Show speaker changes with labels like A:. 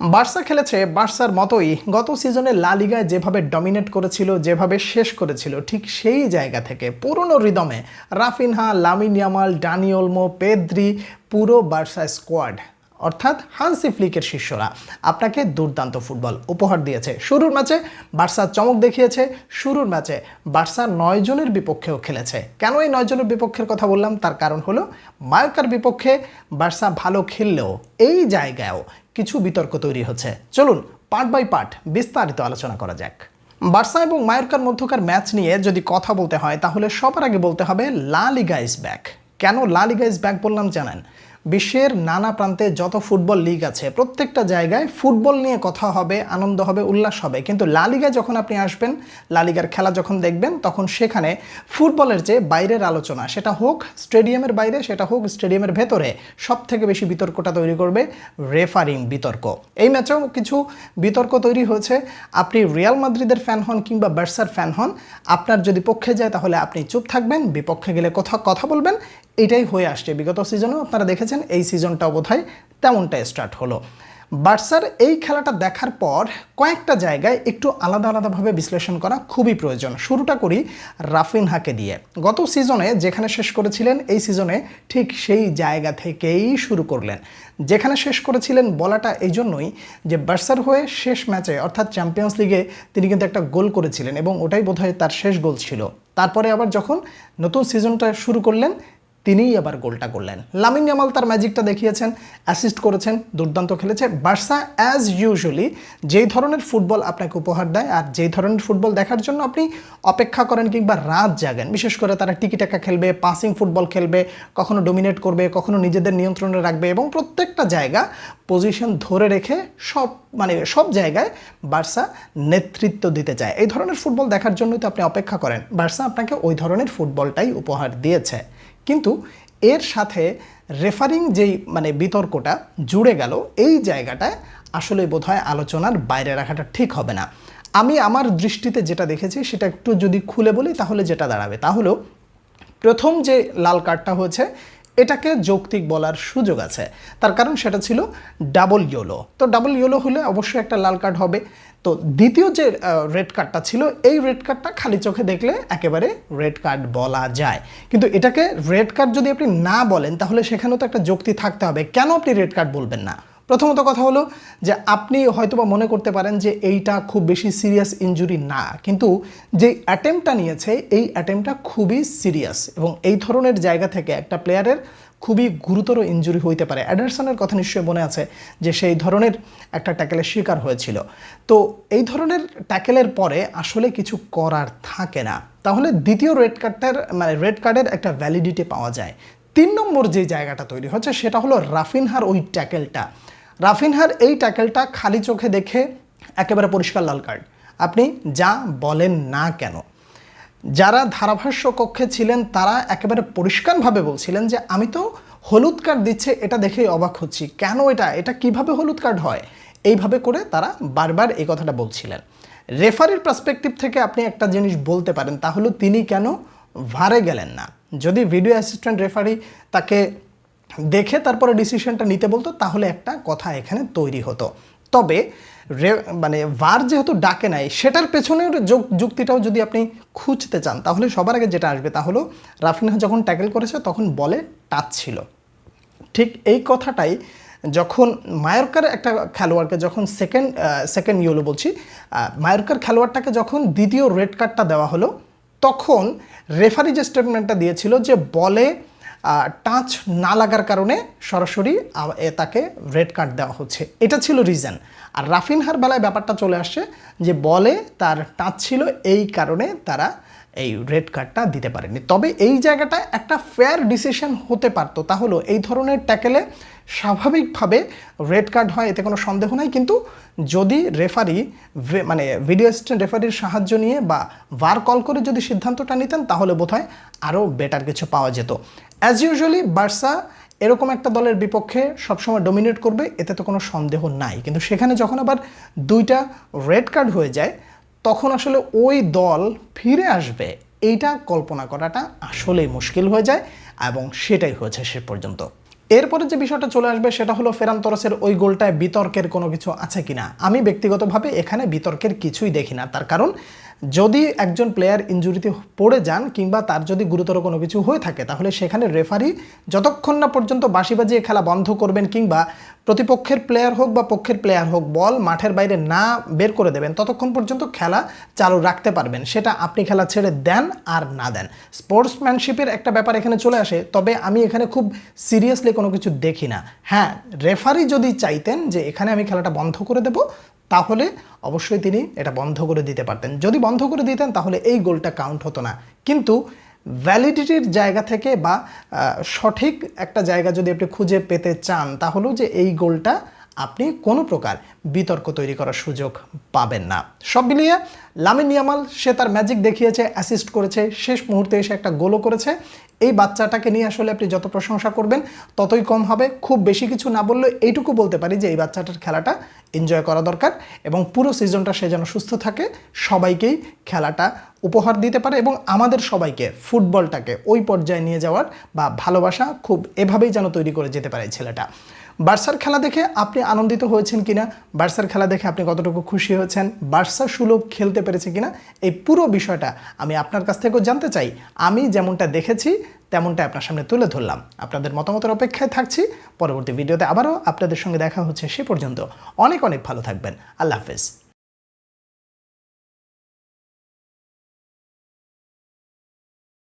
A: Barca খেলেছে বার্সার মতোই গত সিজনে লা লিগায় যেভাবে ডমিনেট করেছিল, যেভাবে শেষ করেছিল, ঠিক সেই জায়গা থেকে পুরনো রিদমে Raphinha, Lamine Yamal Dani Olmo Pedri, পুরো বার্সা স্কোয়াড অর্থাৎ হানসি ফ্লিকের শিষ্যরা আপনাকে দুর্দান্ত ফুটবল উপহার দিয়েছে। শুরুর ম্যাচে বার্সা চমক দেখিয়েছে, শুরুর ম্যাচে বার্সা নয় জনের বিপক্ষেও খেলেছে। কেন এই নয় জনের বিপক্ষের কথা বললাম? তার কারণ হলো মায়োকার বিপক্ষে বার্সা ভালো খেললেও এই জায়গায়ও কিছু বিতর্ক তৈরি হচ্ছে। চলুন পার্ট বাই পার্ট বিস্তারিত আলোচনা করা যাক। বার্সা এবং মায়োরকার মধ্যকার ম্যাচ নিয়ে যদি কথা বলতে হয়, তাহলে সবার আগে বলতে হবে লা লিগা ইজ ব্যাক। কেন লা লিগা ইজ ব্যাক বললাম জানেন? বিশ্বের নানা প্রান্তে যত ফুটবল লিগ আছে, প্রত্যেকটা জায়গায় ফুটবল নিয়ে কথা হবে, আনন্দ হবে, উল্লাস হবে। কিন্তু লা লিগায় যখন আপনি আসবেন, লা লিগার খেলা যখন দেখবেন, তখন সেখানে ফুটবলের যে বাইরের আলোচনা, সেটা হোক স্টেডিয়ামের বাইরে, সেটা হোক স্টেডিয়ামের ভেতরে সব থেকে বেশি বিতর্কটা তৈরি করবে রেফারিং বিতর্ক। এই ম্যাচেও কিছু বিতর্ক তৈরি হয়েছে। আপনি রিয়াল মাদ্রিদের ফ্যান হন কিংবা বার্সার ফ্যান হন, আপনার যদি পক্ষে যায়, তাহলে আপনি চুপ থাকবেন, বিপক্ষে গেলে কোথাও কথা বলবেন এটাই হয়ে আসছে। বিগত সিজনেও আপনারা দেখেছেন, এই সিজনটাও বোধহয় তেমনটাই স্টার্ট হলো। বার্সার এই খেলাটা দেখার পর কয়েকটা জায়গায় একটু আলাদা আলাদাভাবে বিশ্লেষণ করা খুবই প্রয়োজন। শুরুটা করি রাফিনহাকে দিয়ে। গত সিজনে যেখানে শেষ করেছিলেন, এই সিজনে ঠিক সেই জায়গা থেকেই শুরু করলেন। যেখানে শেষ করেছিলেন বলাটা এই জন্যই যে বার্সার হয়ে শেষ ম্যাচে, অর্থাৎ চ্যাম্পিয়ন্স লিগে তিনি কিন্তু একটা গোল করেছিলেন এবং ওটাই বোধহয় তার শেষ গোল ছিল। তারপরে আবার যখন নতুন সিজনটা শুরু করলেন তিনিই আবার গোলটা করলেন। লামিন জামাল তার ম্যাজিকটা দেখিয়েছেন অ্যাসিস্ট করেছেন, দুর্দান্ত খেলেছে। বার্সা অ্যাজ ইউজুয়ালি যেই ধরনের ফুটবল আপনাকে উপহার দেয় আর যেই ধরনের ফুটবল দেখার জন্য আপনি অপেক্ষা করেন কিংবা রাত জাগেন, বিশেষ করে তারা টিকিটাকা খেলবে পাসিং ফুটবল খেলবে, কখনো ডোমিনেট করবে, কখনো নিজেদের নিয়ন্ত্রণে রাখবে এবং প্রত্যেকটা জায়গা পজিশন ধরে রেখে সব মানে সব জায়গায় বার্সা নেতৃত্ব দিতে চায়। এই ধরনের ফুটবল দেখার জন্যই তো আপনি অপেক্ষা করেন। বার্সা আপনাকে ওই ধরনের ফুটবলটাই উপহার দিয়েছে। কিন্তু এর সাথে রেফারিং যেই মানে বিতর্কটা জুড়ে গেল, এই জায়গাটায় আসলে বোধহয় আলোচনার বাইরে রাখাটা ঠিক হবে না। আমি আমার দৃষ্টিতে যেটা দেখেছি সেটা একটু যদি খুলে বলি তাহলে যেটা দাঁড়াবে তাহলেও প্রথম যে লাল কার্ডটা হয়েছে এটাকে যৌক্তিক বলার সুযোগ আছে। তার কারণ সেটা ছিল ডাবল ইয়োলো। তো ডাবল ইয়োলো হলে অবশ্যই একটা লাল কার্ড হবে। তো দ্বিতীয় যে রেড কার্ডটা ছিল, এই রেড কার্ডটা খালি চোখে দেখলে একেবারে রেড কার্ড বলা যায়। কিন্তু এটাকে রেড কার্ড যদি আপনি না বলেন, তাহলে সেখানেও তো একটা যুক্তি থাকতে হবে। কেন আপনি রেড কার্ড বলবেন না? প্রথমত কথা হলো যে আপনি হয়তোবা মনে করতে পারেন যে এইটা খুব বেশি সিরিয়াস ইনজুরি না, কিন্তু যে অ্যাটেম্পটা নিয়েছে এই অ্যাটেম্পটা খুবই সিরিয়াস এবং এই ধরনের জায়গা থেকে একটা প্লেয়ারের খুবই গুরুতর ইনজুরি হইতে পারে। অ্যাডারসনের কথা নিশ্চয়ই মনে আছে যে সেই ধরনের একটা ট্যাকেলের শিকার হয়েছিল। তো এই ধরনের ট্যাকেলের পরে আসলে কিছু করার থাকে না। তাহলে দ্বিতীয় রেড কার্ডটার মানে রেড কার্ডের একটা ভ্যালিডিটি পাওয়া যায়। তিন নম্বর যে জায়গাটা তৈরি হচ্ছে সেটা হলো রাফিনহার ওই ট্যাকেলটা রাফিনহার এই ট্যাকেলটা খালি চোখে দেখে একেবারে পরিষ্কার লাল কার্ড আপনি যা বলেন না কেন? যারা ধারাভাষ্য কক্ষে ছিলেন, তারা একেবারে পরিষ্কারভাবে বলছিলেন যে, আমি তো হলুদ কার্ড দিচ্ছে, এটা দেখেই অবাক হচ্ছি। কেন এটা? এটা কীভাবে হলুদ কার্ড হয়? এইভাবে করে তারা বারবার এই কথাটা বলছিলেন। রেফারির পার্সপেক্টিভ থেকে আপনি একটা জিনিস বলতে পারেন তাহলে তিনি কেন ভারে গেলেন না? যদি ভিডিও অ্যাসিস্ট্যান্ট রেফারি তাকে দেখে তারপরে ডিসিশনটা নিতে বলতো, তাহলে একটা কথা এখানে তৈরি হতো। তবে মানে ভার যেহেতু ডাকে নাই, সেটার পেছনের যুক্তিটাও যদি আপনি খুঁজতে চান, তাহলে সবার আগে যেটা আসবে তা হলো রাফিনহা যখন ট্যাকেল করেছে তখন বলে টাচ ছিল। ঠিক এই কথাটাই যখন মায়োরকার একটা খেলোয়াড়কে যখন সেকেন্ড সেকেন্ড ইয়েলো বলছি মায়োরকার খেলোয়াড়টাকে যখন দ্বিতীয় রেড কার্ডটা দেওয়া হলো, তখন রেফারি যে স্টেটমেন্টটা দিয়েছিল যে বলে টাচ না লাগার কারণে সরাসরি তাকে রেড কার্ড দেওয়া হচ্ছে। এটা ছিল রিজন আর রাফিনহার বেলায় ব্যাপারটা চলে আসছে যে বলে তার টাচ ছিল এই কারণে তারা এই রেড কার্ডটা দিতে পারেনি তবে এই জায়গাটা একটা ফেয়ার ডিসিশন হতে পারতো। তাহলে এই ধরনের ট্যাকেলে স্বাভাবিকভাবে রেড কার্ড হয়, এতে কোনো সন্দেহ নাই। কিন্তু যদি রেফারি মানে ভিডিও অ্যাসিস্ট্যান্ট রেফারির সাহায্য নিয়ে বা ভার কল করে যদি সিদ্ধান্তটা নিতেন, তাহলে বোধহয় আরও বেটার কিছু পাওয়া যেত। অ্যাজ ইউজুয়ালি বার্সা এরকম একটা দলের বিপক্ষে সবসময় ডোমিনেট করবে, এতে তো কোনো সন্দেহ নাই। কিন্তু সেখানে যখন আবার দুইটা রেড কার্ড হয়ে যায় তখন আসলে ওই দল ফিরে আসবে। এইটা কল্পনা করাটা আসলেই মুশকিল হয়ে যায় এবং সেটাই হয়েছে সে পর্যন্ত। এরপরে যে বিষয়টা চলে আসবে সেটা হলো ফেরান তরসের ওই গোলটায় বিতর্কের কোনো কিছু আছে কিনা? আমি ব্যক্তিগতভাবে এখানে বিতর্কের কিছুই দেখি না। তার কারণ যদি একজন প্লেয়ার ইঞ্জুরিতে পড়ে যান কিংবা তার যদি গুরুতর কোনো কিছু হয়ে থাকে, তাহলে সেখানে রেফারি যতক্ষণ না পর্যন্ত বাঁশি বাজিয়ে খেলা বন্ধ করবেন কিংবা প্রতিপক্ষের প্লেয়ার হোক বা পক্ষের প্লেয়ার হোক বল মাঠের বাইরে না বের করে দেবেন, ততক্ষণ পর্যন্ত খেলা চালু রাখতে পারবেন। সেটা আপনি খেলা ছেড়ে দেন আর না দেন। স্পোর্টসম্যানশিপের একটা ব্যাপার এখানে চলে আসে, তবে আমি এখানে খুব সিরিয়াসলি কোনো কিছু দেখি না। হ্যাঁ রেফারি যদি চাইতেন যে এখানে আমি খেলাটা বন্ধ করে দেব, তাহলে অবশ্যই তিনি এটা বন্ধ করে দিতে পারতেন। যদি বন্ধ করে দিতেন, তাহলে এই গোলটা কাউন্ট হতো না। কিন্তু ভ্যালিডিটির জায়গা থেকে বা সঠিক একটা জায়গা যদি আপনি খুঁজে পেতে চান, তাহলেও যে এই গোলটা আপনি কোনো প্রকার বিতর্ক তৈরি করার সুযোগ পাবেন না। সব মিলিয়ে লামিন ইয়ামাল, সে তার ম্যাজিক দেখিয়েছে অ্যাসিস্ট করেছে, শেষ মুহূর্তে এসে একটা গোলও করেছে। এই বাচ্চাটাকে নিয়ে আসলে আপনি যত প্রশংসা করবেন, ততই কম হবে। খুব বেশি কিছু না বললে এইটুকু বলতে পারি যে এই বাচ্চাটার খেলাটা এনজয় করা দরকার এবং পুরো সিজনটা সে যেন সুস্থ থাকে, সবাইকেই খেলাটা উপহার দিতে পারে এবং আমাদের সবাইকে ফুটবলটাকে ওই পর্যায়ে নিয়ে যাওয়ার বা ভালোবাসা খুব এভাবেই যেন তৈরি করে যেতে পারে ছেলেটা। বার্সার খেলা দেখে আপনি আনন্দিত হয়েছেন কিনা? বার্সার খেলা দেখে আপনি কতটুকু খুশি হয়েছেন? বার্সা সুলভ খেলতে পেরেছে কিনা? এই পুরো বিষয়টা আমি আপনার কাছ থেকেও জানতে চাই। আমি যেমনটা দেখেছি তেমনটা আপনার সামনে তুলে ধরলাম। আপনাদের মতামতের অপেক্ষায় থাকছি। পরবর্তী ভিডিওতে আবারও আপনাদের সঙ্গে দেখা হচ্ছে সে পর্যন্ত। অনেক অনেক ভালো থাকবেন। আল্লাহ হাফেজ।